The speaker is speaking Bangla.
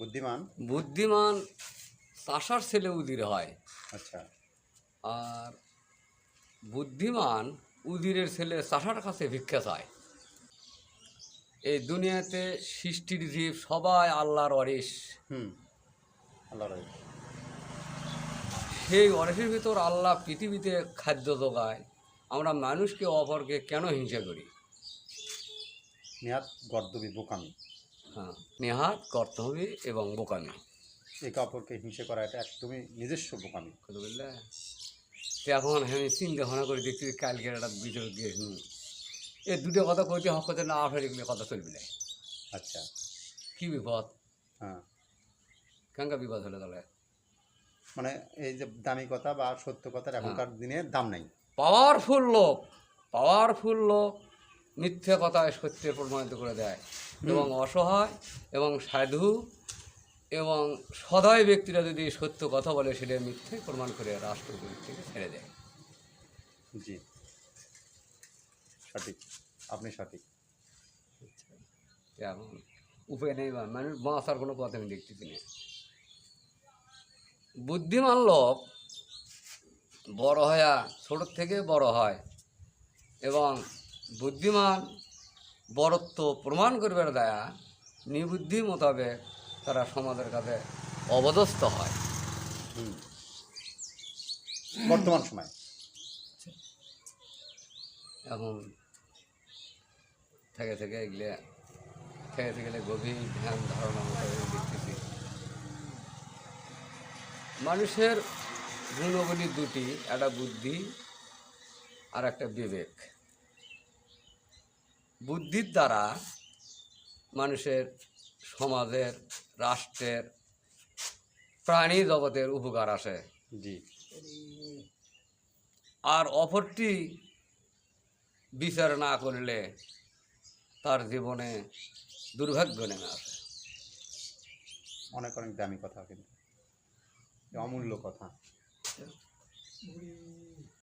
বুদ্ধিমান? বুদ্ধিমান চাষার ছেলে উদির হয়। আচ্ছা। আর বুদ্ধিমান উদিরের ছেলে চাষার কাছে ভিক্ষা চায়। এই দুনিয়াতে সৃষ্টির জীব সবাই আল্লাহর অরিস হুম আল্লাহ রাই সেই অরিসের ভিতর আল্লাহ পৃথিবীতে খাদ্য যোগায়। আমরা মানুষকে অপরকে কেন হিংসা করি? নেহাত গর্দবি বোকামি। হ্যাঁ নেহাত কর্তব্য এবং বোকামি। একে অপরকে হিংসে করা এটা একদমই নিজস্ব বোকামি। বললে তো এখন আমি চিন্তা ভাবনা করে দেখছি কালকে একটা বিচার দিয়েছি এই দুটো কথা কইতে হক কথা না আসলে এগুলো কথা চলবে না। আচ্ছা। কী বিপদ? হ্যাঁ। কেনকা বিপদ হলে তাহলে? মানে এই যে দামি কথা বা সত্য কথার এখনকার দিনে দাম নাই। পাওয়ারফুল লোক পাওয়ারফুল লোক মিথ্যে কথা সত্যের প্রমাণিত করে দেয়। এবং অসহায় এবং সাধু এবং সদয় ব্যক্তিরা যদি সত্য কথা বলে সেটা মিথ্যে প্রমাণ করে রাষ্ট্র থেকে ছেড়ে দেয়। জি। সঠিক। আপনি সঠিক। এখন উপায় নেই বা মানুষ বাঁচার কোনো পথ আমি দেখতেছি না। বুদ্ধিমান লোক বড় হয়া ছোট থেকে বড় হয় এবং বুদ্ধিমান বড়ত্ব প্রমাণ করবার দেয়া নিবুদ্ধি মোতাবেক তারা সমাজের কাছে অবদস্থ হয়। বর্তমান সময়। এখন থেকে থেকে এগুলো থেকে থেকে গেলে গভীর ধ্যান ধারণা মোতাবেক দেখতেছি। মানুষের গুণগুলি দুটি একটা বুদ্ধি আর একটা বিবেক। বুদ্ধির দ্বারা মানুষের সমাজের রাষ্ট্রের প্রাণী জগতের উপকার আসে। জি। আর অপরটি বিচার না করলে তার জীবনে দুর্ভাগ্য নেমে আসে। অনেক অনেক দামি কথা কিন্তু। অমূল্য কথা।